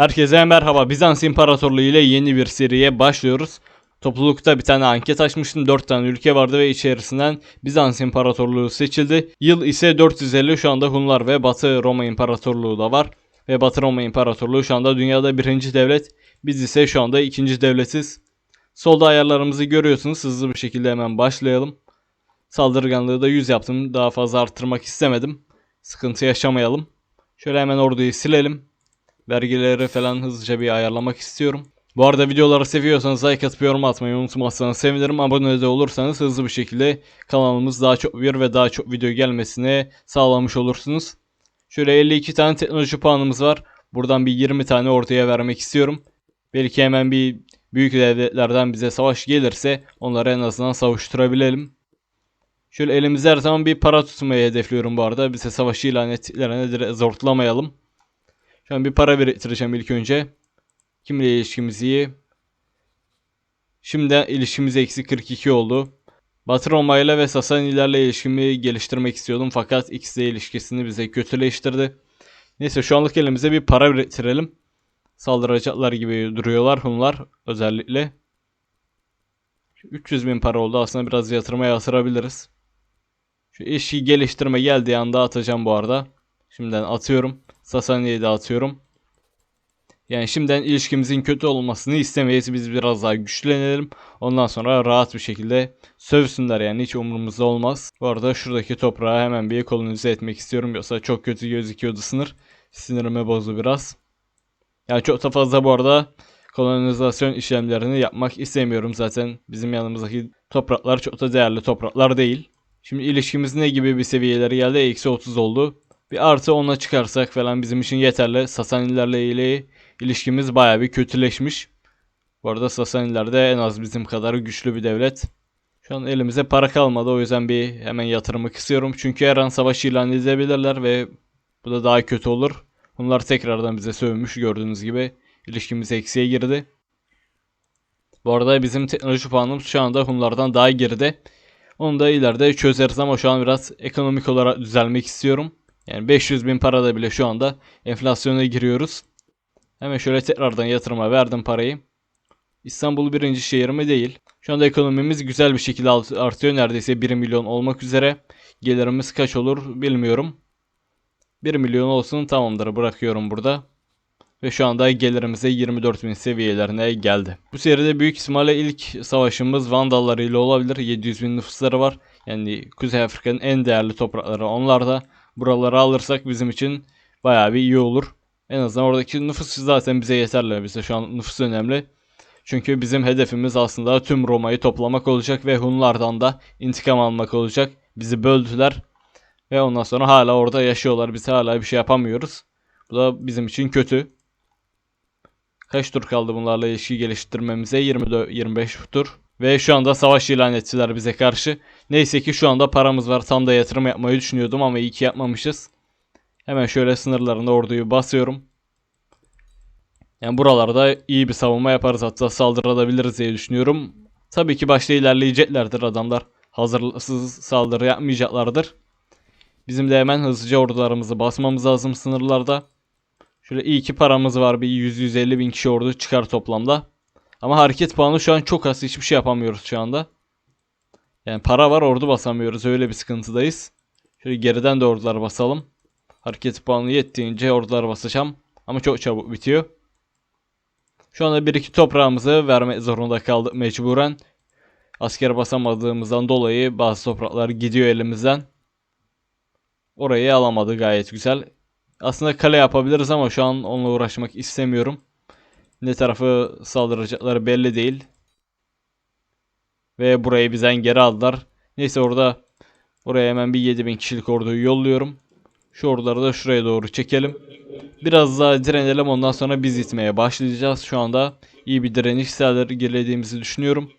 Herkese merhaba. Bizans İmparatorluğu ile yeni bir seriye başlıyoruz. Toplulukta bir tane anket açmıştım. 4 tane ülke vardı ve içerisinden Bizans İmparatorluğu seçildi. Yıl ise 450. Şu anda Hunlar ve Batı Roma İmparatorluğu da var. Ve Batı Roma İmparatorluğu şu anda dünyada birinci devlet. Biz ise şu anda ikinci devletiz. Solda ayarlarımızı görüyorsunuz. Hızlı bir şekilde hemen başlayalım. Saldırganlığı da 100 yaptım. Daha fazla arttırmak istemedim. Sıkıntı yaşamayalım. Şöyle hemen orduyu silelim. Vergileri falan hızlıca bir ayarlamak istiyorum. Bu arada videoları seviyorsanız like atıp yorum atmayı unutmazsanız sevinirim. Abone de olursanız hızlı bir şekilde kanalımız daha çok bir ve daha çok video gelmesini sağlamış olursunuz. Şöyle 52 tane teknoloji puanımız var. Buradan bir 20 tane ortaya vermek istiyorum. Belki hemen bir büyük devletlerden bize savaş gelirse onları en azından savuşturabilelim. Şöyle elimizde her zaman bir para tutmayı hedefliyorum bu arada. Bize savaşı ilan ettiklerine zortlamayalım. Şu an bir para biriktireceğim ilk önce. Kimle ilişkimiz iyi? Şimdi ilişkimiz eksi 42 oldu. Batı Roma ile ve Sasanilerle ilişkimi geliştirmek istiyordum fakat X ile ilişkisini bize kötüleştirdi. Neyse şu anlık elimize bir para biriktirelim. Saldıracaklar gibi duruyorlar Hunlar özellikle. 300 bin para oldu aslında biraz yatırmaya yatırabiliriz. Şu işi geliştirme geldiği anda atacağım bu arada. Şimdiden atıyorum. Sasani'ye de atıyorum. Yani şimdiden ilişkimizin kötü olmasını istemeyiz. Biz biraz daha güçlenelim. Ondan sonra rahat bir şekilde sövsünler yani hiç umurumuzda olmaz. Bu arada şuradaki toprağı hemen bir kolonize etmek istiyorum. Yoksa çok kötü gözüküyordu sınır. Sinirimi bozdu biraz. Yani çok da fazla bu arada kolonizasyon işlemlerini yapmak istemiyorum. Zaten bizim yanımızdaki topraklar çok da değerli topraklar değil. Şimdi ilişkimiz ne gibi bir seviyelere geldi? Eksi 30 oldu. Bir artı 10'a çıkarsak falan bizim için yeterli. Sasanilerle ile ilişkimiz baya bir kötüleşmiş. Bu arada Sasaniler de en az bizim kadar güçlü bir devlet. Şu an elimize para kalmadı o yüzden bir hemen yatırımı kısıyorum. Çünkü her an savaş ilan edebilirler ve bu da daha kötü olur. Bunlar tekrardan bize sövmüş gördüğünüz gibi. ilişkimiz eksiye girdi. Bu arada bizim teknoloji puanımız şu anda Hunlardan daha geride. Onu da ileride çözeriz ama şu an biraz ekonomik olarak düzelmek istiyorum. Yani 500 bin parada bile şu anda enflasyona giriyoruz. Hemen şöyle tekrardan yatırıma verdim parayı. İstanbul birinci şehir mi değil. Şu anda ekonomimiz güzel bir şekilde artıyor. Neredeyse 1 milyon olmak üzere. Gelirimiz kaç olur bilmiyorum. 1 milyon olsun tamamdır bırakıyorum burada. Ve şu anda gelirimize 24 bin seviyelerine geldi. Bu seride büyük ihtimalle ilk savaşımız Vandallar ile olabilir. 700 bin nüfusları var. Yani Kuzey Afrika'nın en değerli toprakları onlar da. Buraları alırsak bizim için bayağı bir iyi olur. En azından oradaki nüfus zaten bize yeterli. Bize şu an nüfus önemli. Çünkü bizim hedefimiz aslında tüm Roma'yı toplamak olacak ve Hunlardan da intikam almak olacak. Bizi böldüler ve ondan sonra hala orada yaşıyorlar. Biz hala bir şey yapamıyoruz. Bu da bizim için kötü. Kaç tur kaldı bunlarla ilişki geliştirmemize? 24 25 tur. Ve şu anda savaş ilan ettiler bize karşı. Neyse ki şu anda paramız var. Tam da yatırım yapmayı düşünüyordum ama iyi ki yapmamışız. Hemen şöyle sınırlarında orduyu basıyorum. Yani buralarda iyi bir savunma yaparız hatta saldırabiliriz diye düşünüyorum. Tabii ki başta ilerleyeceklerdir adamlar. Hazırsız saldırı yapmayacaklardır. Bizim de hemen hızlıca ordularımızı basmamız lazım sınırlarda. Şöyle iyi ki paramız var bir 100-150 bin kişi ordu çıkar toplamda. Ama hareket puanı şu an çok az hiçbir şey yapamıyoruz şu anda. Yani para var ordu basamıyoruz öyle bir sıkıntıdayız. Şöyle geriden de ordular basalım. Hareket puanı yettiğince ordular basacağım. Ama çok çabuk bitiyor. Şu anda bir iki toprağımızı verme zorunda kaldık mecburen. Asker basamadığımızdan dolayı bazı topraklar gidiyor elimizden. Orayı alamadı gayet güzel. Aslında kale yapabiliriz ama şu an onunla uğraşmak istemiyorum. Ne tarafı saldıracakları belli değil. Ve burayı bizden geri aldılar. Neyse orada oraya hemen bir 7000 kişilik orduyu yolluyorum. Şu orduları da şuraya doğru çekelim. Biraz daha direnelim ondan sonra biz itmeye başlayacağız. Şu anda iyi bir direniş sergilediğimizi düşünüyorum.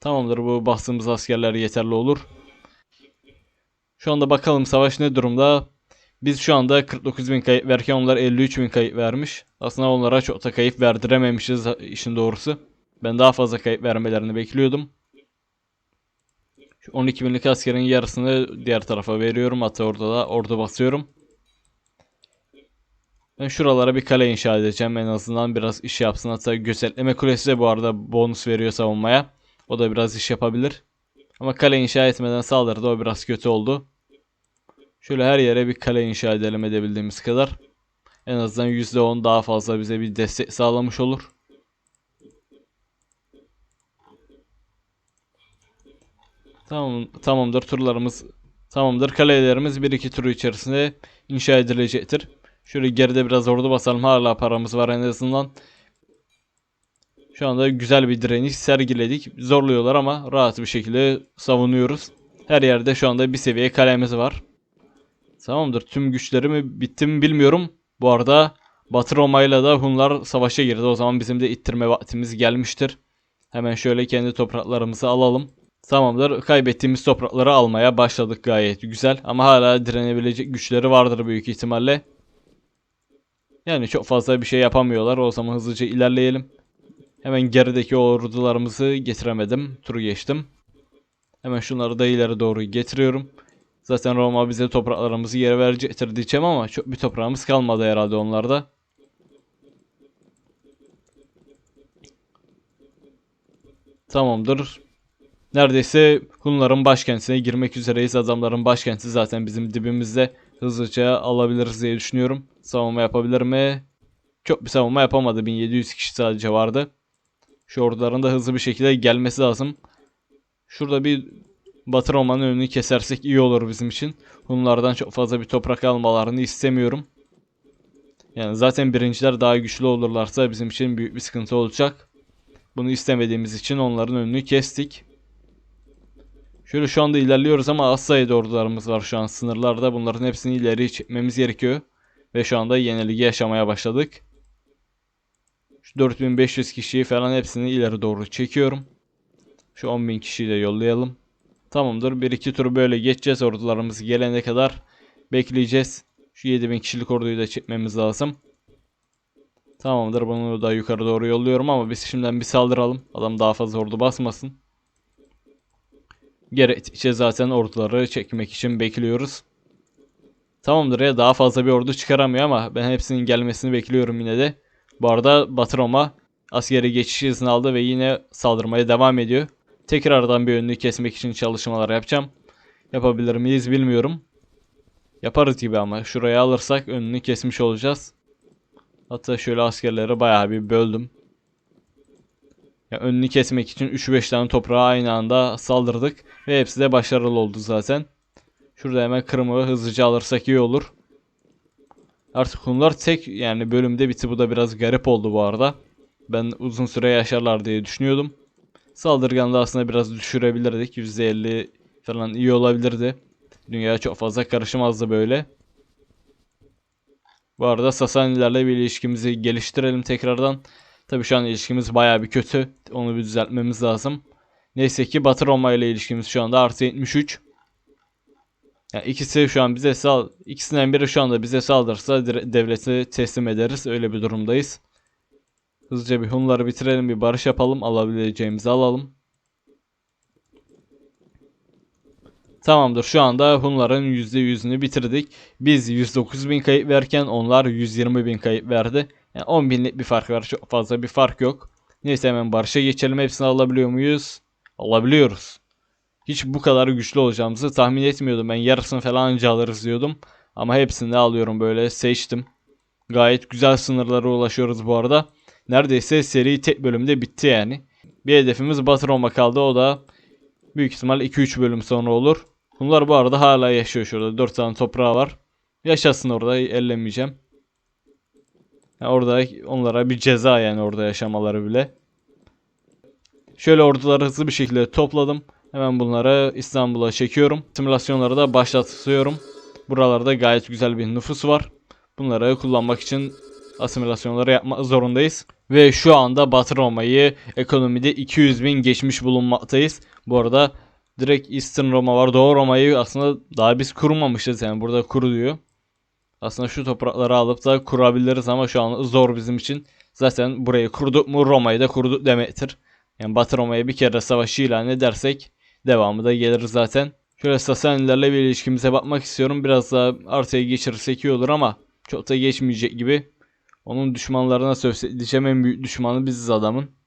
Tamamdır bu bastığımız askerler yeterli olur. Şu anda bakalım savaş ne durumda. Biz şu anda 49 bin kayıp verirken onlar 53 bin kayıp vermiş. Aslında onlara çok da kayıp verdirememişiz işin doğrusu. Ben daha fazla kayıp vermelerini bekliyordum. Şu 12 binlik askerin yarısını diğer tarafa veriyorum. Hatta orada da ordu basıyorum. Ben şuralara bir kale inşa edeceğim. En azından biraz iş yapsın. Hatta gözetleme kulesi de bu arada bonus veriyor savunmaya. O da biraz iş yapabilir. Ama kale inşa etmeden saldırdı. O biraz kötü oldu. Şöyle her yere bir kale inşa edelim edebildiğimiz kadar. En azından %10 daha fazla bize bir destek sağlamış olur. Tamam, tamamdır turlarımız tamamdır. Kalelerimiz 1-2 tur içerisinde inşa edilecektir. Şöyle geride biraz ordu basalım. Hala paramız var en azından. Şu anda güzel bir direniş sergiledik. Zorluyorlar ama rahat bir şekilde savunuyoruz. Her yerde şu anda bir seviye kalemiz var. Tamamdır. Tüm güçlerimi bitti mi bilmiyorum. Bu arada Batı Roma ile de Hunlar savaşa girdi. O zaman bizim de ittirme vaktimiz gelmiştir. Hemen şöyle kendi topraklarımızı alalım. Tamamdır. Kaybettiğimiz toprakları almaya başladık gayet güzel. Ama hala direnebilecek güçleri vardır büyük ihtimalle. Yani çok fazla bir şey yapamıyorlar. O zaman hızlıca ilerleyelim. Hemen gerideki ordularımızı getiremedim. Turu geçtim. Hemen şunları da ileri doğru getiriyorum. Zaten Roma bize topraklarımızı geri verecektir diyeceğim ama çok bir toprağımız kalmadı herhalde onlarda. Tamamdır. Neredeyse Hunların başkentine girmek üzereyiz. Adamların başkenti zaten bizim dibimizde. Hızlıca alabiliriz diye düşünüyorum. Savunma yapabilir mi? Çok bir savunma yapamadı. 1700 kişi sadece vardı. Şu orduların da hızlı bir şekilde gelmesi lazım. Şurada bir Batı Roma'nın önünü kesersek iyi olur bizim için. Hunlardan çok fazla bir toprak almalarını istemiyorum. Yani zaten birinciler daha güçlü olurlarsa bizim için büyük bir sıkıntı olacak. Bunu istemediğimiz için onların önünü kestik. Şöyle şu anda ilerliyoruz ama az sayıda ordularımız var şu an sınırlarda. Bunların hepsini ileri çekmemiz gerekiyor. Ve şu anda yenilgi yaşamaya başladık. Şu 4500 kişiyi falan hepsini ileri doğru çekiyorum. Şu 10.000 kişiyi de yollayalım. Tamamdır. 1-2 tur böyle geçeceğiz. Ordularımız gelene kadar bekleyeceğiz. Şu 7000 kişilik orduyu da çekmemiz lazım. Tamamdır. Bunu da yukarı doğru yolluyorum ama biz şimdiden bir saldıralım. Adam daha fazla ordu basmasın. Gerektikçe zaten orduları çekmek için bekliyoruz. Tamamdır ya daha fazla bir ordu çıkaramıyor ama ben hepsinin gelmesini bekliyorum yine de. Bu arada Batı Roma askeri geçiş izni aldı ve yine saldırmaya devam ediyor. Tekrardan bir önünü kesmek için çalışmalar yapacağım. Yapabilir miyiz bilmiyorum. Yaparız gibi ama şuraya alırsak önünü kesmiş olacağız. Hatta şöyle askerleri bayağı bir böldüm. Ya önünü kesmek için 3-5 tane toprağa aynı anda saldırdık ve hepsi de başarılı oldu zaten. Şurada hemen Kırım'ı hızlıca alırsak iyi olur. Artık Hunlar tek yani bölümde bitti. Bu da biraz garip oldu bu arada. Ben uzun süre yaşarlar diye düşünüyordum. Saldırganlığı aslında biraz düşürebilirdik. %50 falan iyi olabilirdi. Dünya çok fazla karışmazdı böyle. Bu arada Sasanilerle bir ilişkimizi geliştirelim tekrardan. Tabi şu an ilişkimiz baya bir kötü. Onu bir düzeltmemiz lazım. Neyse ki Batı Roma ile ilişkimiz şu anda artı 73. Yani ikisi şu an bize sal ikisinden biri şu anda bize saldırırsa devleti teslim ederiz. Öyle bir durumdayız. Hızlıca bir Hunları bitirelim, bir barış yapalım, alabileceğimizi alalım. Tamamdır. Şu anda Hunların %100'ünü bitirdik. Biz 109.000 kayıp verken onlar 120.000 kayıp verdi. Yani 10 binlik bir fark var. Çok fazla bir fark yok. Neyse hemen barışa geçelim. Hepsini alabiliyor muyuz? Alabiliyoruz. Hiç bu kadar güçlü olacağımızı tahmin etmiyordum. Ben yarısını falan önce alırız diyordum. Ama hepsini de alıyorum böyle seçtim. Gayet güzel sınırlara ulaşıyoruz bu arada. Neredeyse seri tek bölümde bitti yani. Bir hedefimiz Batı kaldı. O da büyük ihtimal 2-3 bölüm sonra olur. Bunlar bu arada hala yaşıyor şurada. 4 tane toprağı var. Yaşasın orada ellemeyeceğim. Yani orada onlara bir ceza yani orada yaşamaları bile. Şöyle orduları hızlı bir şekilde topladım. Hemen bunları İstanbul'a çekiyorum. Simülasyonları da başlatıyorum. Buralarda gayet güzel bir nüfus var. Bunları kullanmak için asimilasyonları yapmak zorundayız. Ve şu anda Batı Roma'yı ekonomide 200 bin geçmiş bulunmaktayız. Bu arada direkt Eastern Roma var. Doğu Roma'yı aslında daha biz kurmamışız yani burada kuru diyor. Aslında şu toprakları alıp da kurabiliriz ama şu an zor bizim için. Zaten burayı kurduk mu Roma'yı da kurduk demektir. Yani Batı Roma'ya bir kere savaş ilan edersek devamı da gelir zaten. Şöyle Sasanilerle bir ilişkimize bakmak istiyorum. Biraz daha artıya geçirirsek iyi olur ama çok da geçmeyecek gibi. Onun düşmanlarına sövse diyeceğim en büyük düşmanı biziz adamın.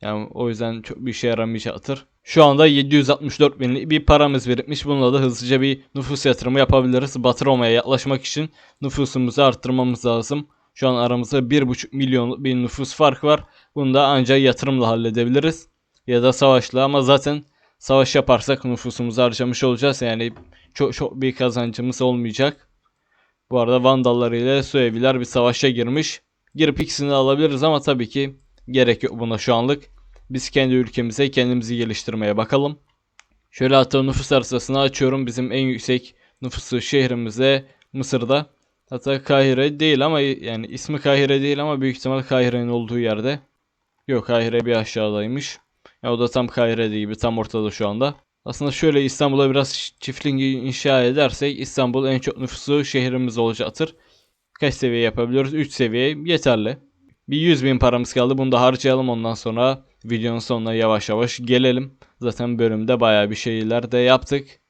Yani o yüzden çok bir işe yaramayacaktır. Şu anda 764 binlik bir paramız birikmiş. Bununla da hızlıca bir nüfus yatırımı yapabiliriz. Batı Roma'ya yaklaşmak için nüfusumuzu arttırmamız lazım. Şu an aramızda 1,5 milyon bir nüfus farkı var. Bunu da ancak yatırımla halledebiliriz. Ya da savaşla ama zaten savaş yaparsak nüfusumuzu harcamış olacağız. Yani çok çok bir kazancımız olmayacak. Bu arada Vandallar ile Sueviler bir savaşa girmiş. Girip ikisini alabiliriz ama tabii ki gerek yok buna şu anlık. Biz kendi ülkemize kendimizi geliştirmeye bakalım. Şöyle hatta nüfus haritasını açıyorum. Bizim en yüksek nüfusu şehrimizde Mısır'da. Hatta Kahire değil ama yani ismi Kahire değil ama büyük ihtimal Kahire'nin olduğu yerde. Yok Kahire bir aşağıdaymış. Ya o da tam Kahire'de gibi tam ortada şu anda. Aslında şöyle İstanbul'a biraz çiftlik inşa edersek İstanbul en çok nüfusu şehrimiz olacaktır. Kaç seviye yapabiliyoruz? 3 seviye yeterli. Bir 100 bin paramız kaldı. Bunu da harcayalım ondan sonra videonun sonuna yavaş yavaş gelelim. Zaten bölümde baya bir şeyler de yaptık.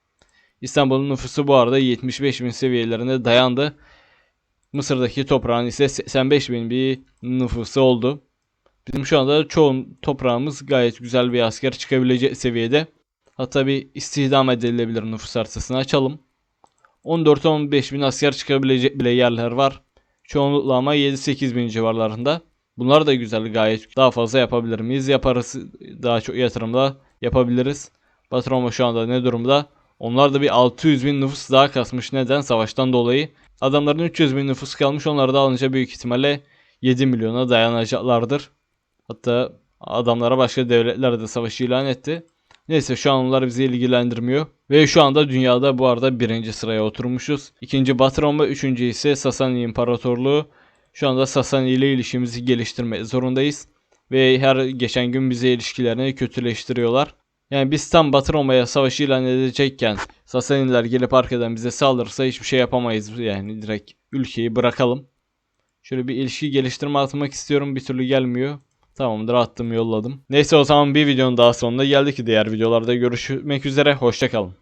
İstanbul'un nüfusu bu arada 75 bin seviyelerine dayandı. Mısır'daki toprağın ise 85 bin bir nüfusu oldu. Bizim şu anda çoğu toprağımız gayet güzel bir asker çıkabilecek seviyede. Hatta bir istihdam edilebilir nüfus haritasını açalım. 14-15 bin asker çıkabilecek bile yerler var. Çoğunlukla ama 7-8 bin civarlarında. Bunlar da güzel gayet. Daha fazla yapabilir miyiz? Yaparız. Daha çok yatırımda yapabiliriz. Batı Roma şu anda ne durumda? Onlar da bir 600 bin nüfus daha kasmış. Neden? Savaştan dolayı. Adamların 300 bin nüfus kalmış. Onlar da alınca büyük ihtimalle 7 milyona dayanacaklardır. Hatta adamlara başka devletler de savaş ilan etti. Neyse şu an onlar bizi ilgilendirmiyor. Ve şu anda dünyada bu arada birinci sıraya oturmuşuz. İkinci Batı üçüncü ise Sasani İmparatorluğu. Şu anda Sasani ile ilişkimizi geliştirmek zorundayız. Ve her geçen gün bize ilişkilerini kötüleştiriyorlar. Yani biz tam Batı Roma'ya savaş ilan edecekken Sasaniler gelip arkadan bize saldırırsa hiçbir şey yapamayız. Yani direkt ülkeyi bırakalım. Şöyle bir ilişki geliştirme atmak istiyorum bir türlü gelmiyor. Tamamdır attım yolladım. Neyse o zaman bir videonun daha sonuna geldik. Diğer videolarda görüşmek üzere. Hoşçakalın.